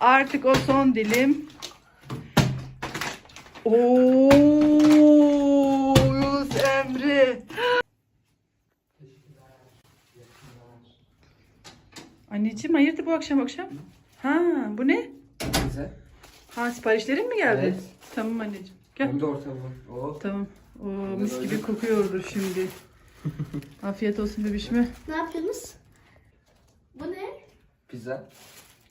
Artık o son dilim. Oo, Yunus Emre. Anneciğim hayırdır bu akşam akşam? Ha bu ne? Güzel. Ha siparişlerin mi geldi? Evet. Tamam anneciğim. Gel. Hem de orta bu. Oh. Tamam. Oo, mis gibi kokuyordur şimdi. Afiyet olsun bebişime. Ne yapıyorsunuz? Bu ne? Pizza.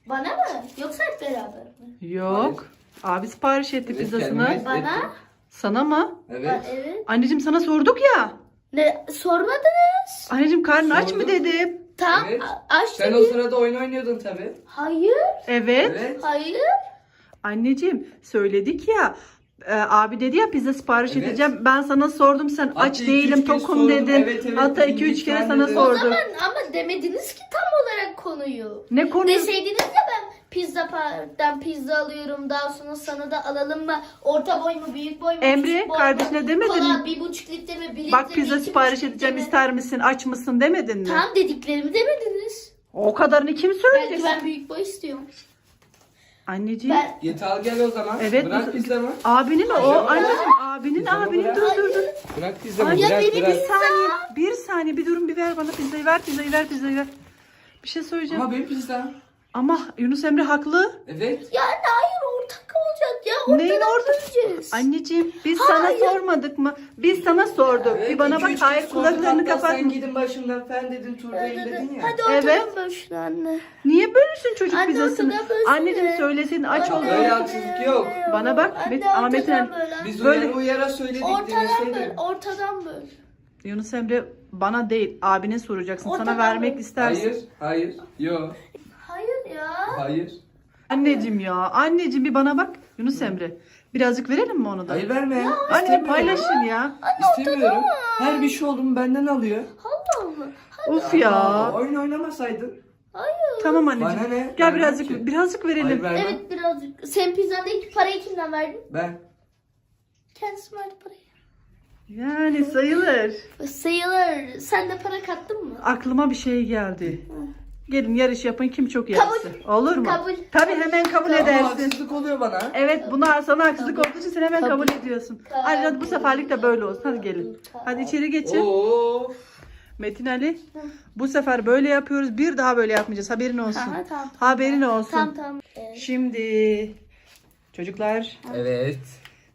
Bana mı? Yoksa hep beraber mi? Yok. Abi sipariş etti Evet, pizzasını. Bana? Sana mı? Evet. Evet. Anneciğim sana sorduk ya. Ne? Sormadınız. Anneciğim karnın aç mı dedim. Tam Evet. a- aç Sen dedi. o sırada oyun oynuyordun tabi. Hayır. Evet. Evet. Hayır. Anneciğim söyledik ya. E, abi dedi ya pizza sipariş Evet. edeceğim. Ben sana sordum sen Hatta aç iki, değilim üç kez tokum sordum. dedin. Evet, evet, Hatta bir 2-3 iki kere tane sana dedim. O sordum. zaman ama demediniz ki tam olarak konuyu. Ne konu? Deseydiniz ya ben pizza parktan pizza alıyorum daha sonra sana da alalım mı? Orta boy mu büyük boy mu? Emre, küçük boy mu? kardeşine demedin Kola mi? bir buçuk litre mi? Bir litre Bak mi? pizza iki sipariş buçuk litre edeceğim mi? ister misin aç mısın demedin mi? Tam dediklerimi demediniz. O kadarını kim Belki söyleyecek? ben büyük boy istiyorum. Anneciğim. Ben Git al gel o zaman. Evet, Bırak biz- pizzamı. Abinin o anneciğim abinin Pizzamı abinin bırak. dur dur dur. Bırak ya bırak beni bırak. Bir saniye bir saniye bir durun bir ver bana pizzayı ver pizzayı ver pizzayı ver. Bir şey söyleyeceğim. Ama benim pizza. Ama Yunus Emre haklı. Evet. Ya hayır ortak olacak ya. Neyin Ortadan ortak? böleceğiz. Anneciğim biz sana Hayır. sormadık mı? Biz sana sorduk. Evet, bir bana iki, bak üç hayır kez kulaklarını. Hatta kapat. Sen gidin başımdan fen dedin turdayım dedin ya. Hadi ortadan Evet. böl şunu anne. Niye bölürsün çocuk Anne, pizzasını? ortadan bölsene. Anneciğim söylesin aç Anne. Öyle haksızlık yok. Bana bak, Anne, Met- Ahmet'in- ortadan böl, anne. Biz Böyle- uyara uyara söyledik Ortadan dinleseydin. böl, ortadan böl. Yunus Emre bana değil abine soracaksın. Ortadan Sana vermek böl. istersin. Hayır, hayır, yok, Hayır ya. hayır. Anneciğim ya. Anneciğim bir bana bak. Yunus Emre. Birazcık verelim mi onu da? Hayır verme. Anne İstemiyorum. paylaşın ya. İstemiyorum. Her bir şey oldu mu benden alıyor. Allah Allah. Of ya. Aa, oyun oynamasaydın. Hayır. Tamam Bana anneciğim. ne? Gel Vermem birazcık ki. birazcık Hayır verelim. vermem. Evet birazcık. Sen pizzada ilk parayı kimden verdin? Ben. Kendisi verdi parayı. Yani sayılır. Sayılır. Sen de para kattın mı? Aklıma bir şey geldi. Gelin yarış yapın kim çok yersin. Olur mu? Kabul. Tabii hemen kabul Ama edersin. haksızlık oluyor bana. Evet bunlar sana haksızlık olduğu için sen hemen Kabul. kabul ediyorsun. Hadi, hadi bu seferlik de böyle olsun. Hadi gelin. Hadi içeri geçin. Oo. Metin Ali bu sefer böyle yapıyoruz. Bir daha böyle yapmayacağız. Haberin olsun. Aha, tamam. Haberin olsun. Tamam tamam. Evet. Şimdi çocuklar Evet.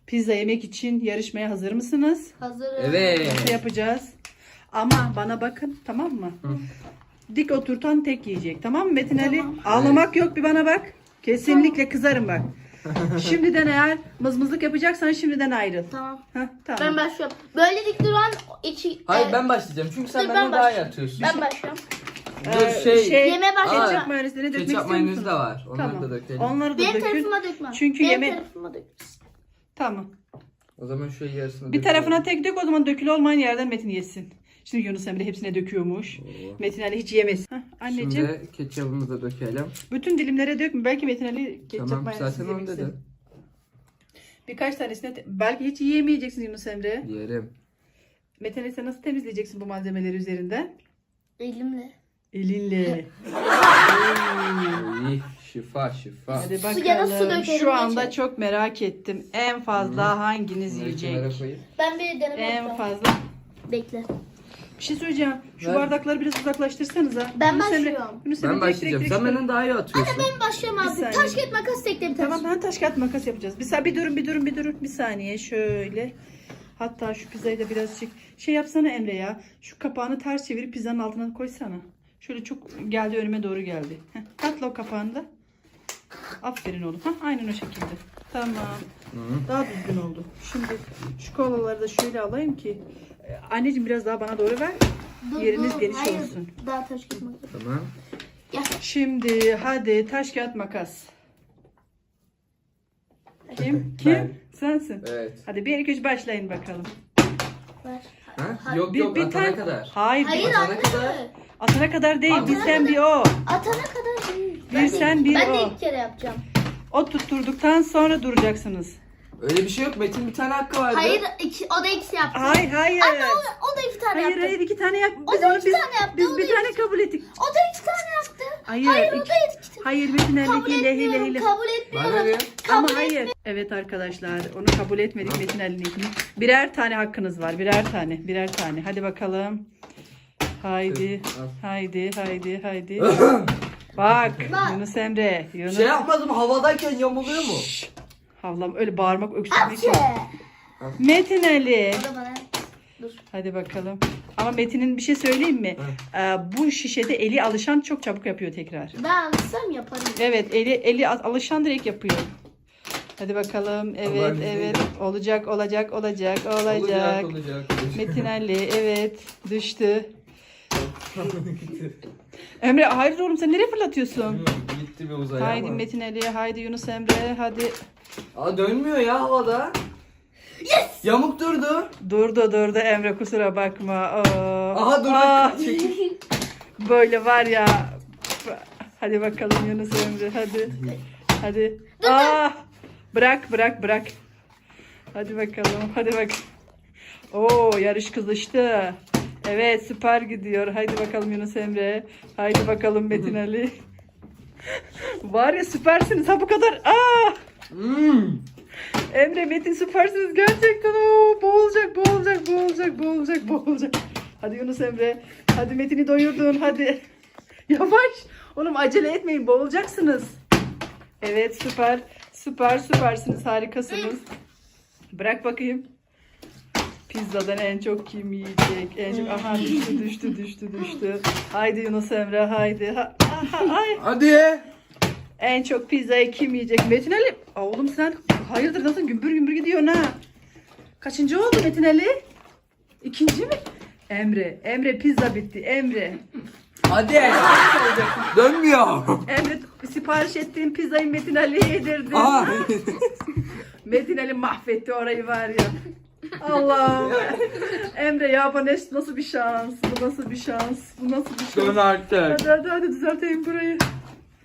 pizza yemek için yarışmaya hazır mısınız? Hazırım. Evet. Nasıl yapacağız? Ama bana bakın tamam mı? Dik oturtan tek yiyecek tamam mı Metin Ali? Ağlamak yok bir bana bak. Kesinlikle kızarım bak. şimdiden eğer mızmızlık yapacaksan şimdiden ayrıl. Tamam. Heh, Ben tamam. başlıyorum. Böyle dik duran iki... Hayır e, ben başlayacağım çünkü sen Dur, ben benden daha iyi başlayayım. atıyorsun. Ben başlıyorum. Dur Ee, şey. Yeme başla. Ketçap mayonezleri dökmek Ketçap istiyor mayonezi musun? de var. Onları Tamam. da dökelim. Onları da Benim dökün. tarafıma dökme. Çünkü Benim yeme- tarafıma dök. Tamam. O zaman şöyle yarısını Bir dökelim. tarafına tek dök o zaman dökülü olmayan yerden Metin yesin. Şimdi Yunus Emre hepsine döküyormuş. Oo. Metin Ali hiç. Heh, anneciğim Şimdi ketçapımızı da dökelim. bütün dilimlere dökme. Belki Metin Ali ketçap Tamam mayonezi zaten onu dedim. Birkaç tanesine belki hiç yiyemeyeceksin Yunus Emre. Yerim. Metin Ali sen nasıl temizleyeceksin bu malzemeleri üzerinden? Elimle. Elinle. İyi. Şifa şifa. Hadi Su ya da su bakalım. dökelim Şu anda bence. çok merak ettim. En fazla hanginiz Bunları yiyecek? Ben bir deneme En fazla. Bekle. Bir şey söyleyeceğim. Şu Ver. bardakları biraz uzaklaştırsanıza. Ben Yunus Emre- başlıyorum. Yunus Emre Ben direkt- başlayacağım. direkt- Sen direkt- benden daha iyi atıyorsun. Ben başlıyorum Bir abi. saniye. Taş kağıt makas bir Tamam ben taş kağıt makas yapacağız. Bir, sa- bir durun bir durun bir durun. Bir saniye şöyle. Hatta şu pizzayı da birazcık şey yapsana Emre ya. Şu kapağını ters çevirip pizzanın altına koysana. Şöyle çok geldi önüme doğru geldi. Heh, katla o kapağını da. Aferin oğlum. Hah, aynen o şekilde. Tamam. Daha düzgün oldu. Şimdi şu kolaları da şöyle alayım ki. Ee, Anneciğim biraz daha bana doğru ver. Dur, Yeriniz dur. geniş Hayır, olsun. Daha taş kağıt makas. Tamam. Şimdi hadi taş kağıt makas. Kim? Kim? Ben. Sensin. Evet. Hadi 1 2 3 başlayın bakalım. Ver. Ha? Yok Bir, yok bir atana tane kadar. Hayır, Hayır bir- Atana anne. kadar. atana kadar değil. Atana bir sen bir o. Atana kadar değil. Bir Ben de- sen, bir Ben de o. ilk kere yapacağım. O tutturduktan sonra duracaksınız. Öyle bir şey yok. Metin bir tane hakkı vardı. Hayır iki, o da ikisi yaptı. Hayır hayır. Anne o, o da iki tane Hayır yaptı. hayır iki tane yap. O Biz da onu iki biz, tane yaptı, biz o bir da tane iki- kabul ettik. O da iki tane yaptı. Hayır, Hayır o iki- da iki tane. Hayır Metin Ali Kabul hile hile etmiyorum, hile. kabul Bana etmiyorum. ne? Ama hayır. Evet arkadaşlar onu kabul etmedik Metin Ali'ninkini. Birer tane hakkınız var. Birer tane. Birer tane. Hadi bakalım. Haydi. Al. Haydi. Haydi. Haydi. Bak. Bak. Yunus Emre. Yunus. Şey yapmadım havadayken yamuluyor mu? Havlam öyle bağırmak öksürmek yok. Metin Ali. O da bana. Dur. Hadi bakalım. Ama Metin'in bir şey söyleyeyim mi? Ee, bu şişede eli alışan çok çabuk yapıyor tekrar. Ben alsam yaparım. Evet eli eli al- alışan direkt yapıyor. Hadi bakalım. Evet Allah'ın evet. Olacak olacak olacak olacak. Olacak olacak. Metin Ali evet düştü. Emre hayır oğlum sen nereye fırlatıyorsun? Gitti bir uzaya Haydi ama. Metin Ali haydi Yunus Emre hadi. Aa dönmüyor ya havada. Yes! Yamuk durdu. Durdu durdu Emre kusura bakma. Aa, Aha durdu. aa, Çekil. böyle var ya. Hadi bakalım Yunus Emre hadi. Hadi. Aa, bırak bırak bırak. Hadi bakalım hadi bak. Oo yarış kızıştı. Evet süper gidiyor. Haydi bakalım Yunus Emre. Haydi bakalım Metin Ali. Var ya süpersiniz ha bu kadar. Aa! Hmm. Emre Metin süpersiniz gerçekten. Oo, boğulacak boğulacak boğulacak boğulacak boğulacak. Hadi Yunus Emre. Hadi Metin'i doyurdun hadi. Yavaş. Oğlum acele etmeyin boğulacaksınız. Evet süper. Süper süpersiniz harikasınız. Bırak bakayım. Pizzadan en çok kim yiyecek? En çok aha düştü düştü düştü düştü. Haydi Yunus Emre haydi. Ha. Hadi. En çok pizzayı kim yiyecek? Metin Ali. Aa, oğlum sen hayırdır nasıl gümbür gümbür gidiyorsun ha? Kaçıncı oldu Metin Ali? İkinci mi? Emre. Emre pizza bitti. Emre. Hadi. Dönmüyor. Emre sipariş ettiğin pizzayı Metin Ali'ye yedirdin. Metin Ali mahvetti orayı var ya. Allah. Emre ya bu ne- nasıl bir şans? Bu nasıl bir şans? Bu nasıl bir Dön şans? artık. Hadi hadi hadi düzelteyim burayı.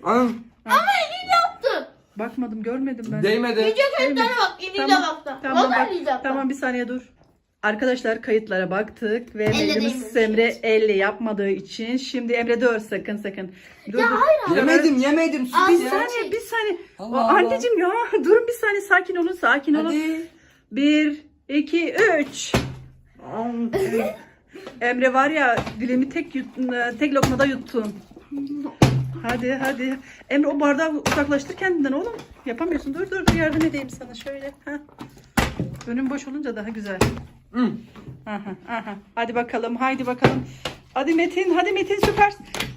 Anam. Ama eliyle yaptı. Bakmadım görmedim ben. Değmedi. Yiyecek elinden bak. Eliyle Tamam, baktı. Tamam Vallahi bak. eliyle. Tamam bir saniye dur. Arkadaşlar kayıtlara baktık ve Elle değmemiş Emre hiç. elle yapmadığı için şimdi Emre dur sakın sakın. Dur, Ya dur. hayır abi. Yemedim yemedim. Sus Bir ya. saniye bir saniye. Allah Allah. anneciğim ya durun bir saniye sakin olun sakin olun. Hadi. Bir, iki, üç. Emre var ya dilimi tek yuttun, tek lokmada yuttun. Hadi hadi. Emre o bardağı uzaklaştır kendinden oğlum. Yapamıyorsun. Dur dur dur yardım edeyim sana şöyle. Ha. Önüm boş olunca daha güzel. Hmm. Aha, aha. Hadi bakalım, haydi bakalım. Hadi Metin, hadi Metin süper.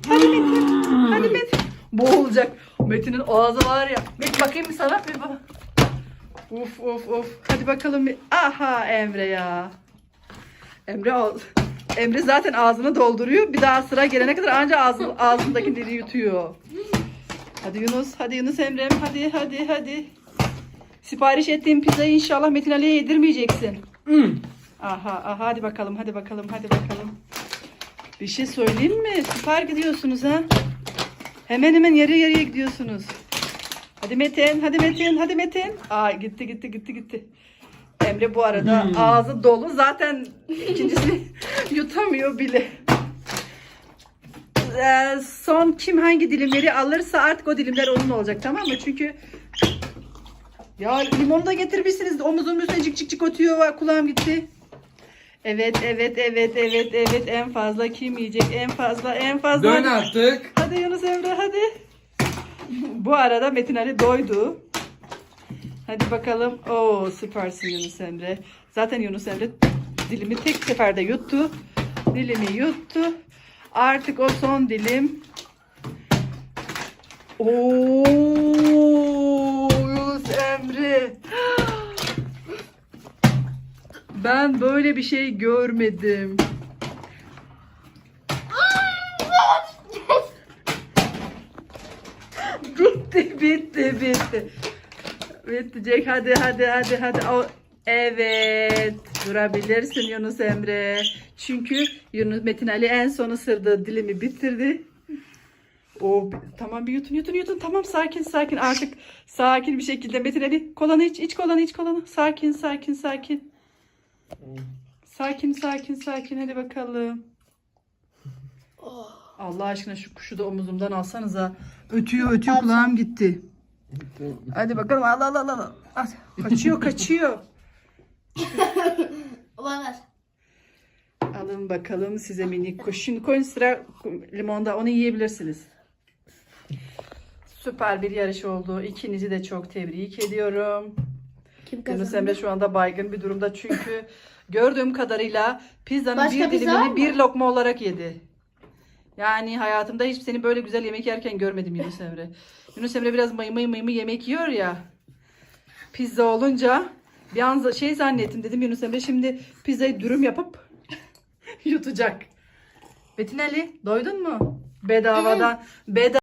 Hadi Metin, hadi Metin. Boğulacak. Metin'in ağzı var ya. Metin bakayım bir sana bir bak. Uf uf uf. Hadi bakalım. Aha Emre ya. Emre ağ- Emre zaten ağzını dolduruyor. Bir daha sıra gelene kadar anca ağzı, ağzındaki dili yutuyor. Hadi Yunus, hadi Yunus Emre'm, hadi hadi hadi. Sipariş ettiğim pizzayı inşallah Metin Ali'ye yedirmeyeceksin. Hmm. Aha, aha hadi bakalım, hadi bakalım, hadi bakalım. Bir şey söyleyeyim mi? Süper gidiyorsunuz ha. Hemen hemen yarı yarıya gidiyorsunuz. Hadi Metin, hadi Metin, hadi Metin. Aa gitti gitti gitti gitti. Emre bu arada Hmm. ağzı dolu. Zaten ikincisini yutamıyor bile. Ee, son kim hangi dilimleri alırsa artık o dilimler onun olacak tamam mı? Çünkü ya limonu da getirmişsiniz. Omuzum üstüne cik cik cik. Bak, Kulağım gitti. Evet, evet, evet, evet, evet. En fazla kim yiyecek? En fazla, en fazla. Dön artık. hadi Yunus Emre, hadi. Bu arada Metin Ali doydu. Hadi bakalım. Oo, süpersin Yunus Emre. Zaten Yunus Emre dilimi tek seferde yuttu. Dilimi yuttu. Artık o son dilim. Oo, Yunus Emre. Ben böyle bir şey görmedim. Bitti, bitti, bitti. Bitecek. Hadi, hadi, hadi, hadi. O, evet. Durabilirsin Yunus Emre. Çünkü Yunus Metin Ali en son ısırdığı dilimi bitirdi. Oh, tamam bir yutun yutun yutun. Tamam sakin sakin. Artık sakin bir şekilde Metin Ali. Kolanı iç iç kolanı iç kolanı. Sakin sakin sakin. Sakin sakin sakin hadi bakalım. Allah aşkına şu kuşu da omuzumdan alsanıza. Ötüyor ötüyor kulağım gitti. Hadi bakalım al al al al. al. Kaçıyor kaçıyor. Ver. Alın bakalım size minik kuş. Şimdi koyun sıra limonda onu yiyebilirsiniz. Süper bir yarış oldu. İkinizi de çok tebrik ediyorum. Kim Yunus Emre şu anda baygın bir durumda çünkü gördüğüm kadarıyla pizzanın Başka bir pizza var dilimini mı? bir lokma olarak yedi. Yani hayatımda hiç seni böyle güzel yemek yerken görmedim Yunus Emre. Yunus Emre biraz mıy mıy mıy mıy yemek yiyor ya. Pizza olunca bir an şey zannettim dedim Yunus Emre şimdi pizzayı dürüm yapıp yutacak. Betin Ali doydun mu? Bedavadan bedava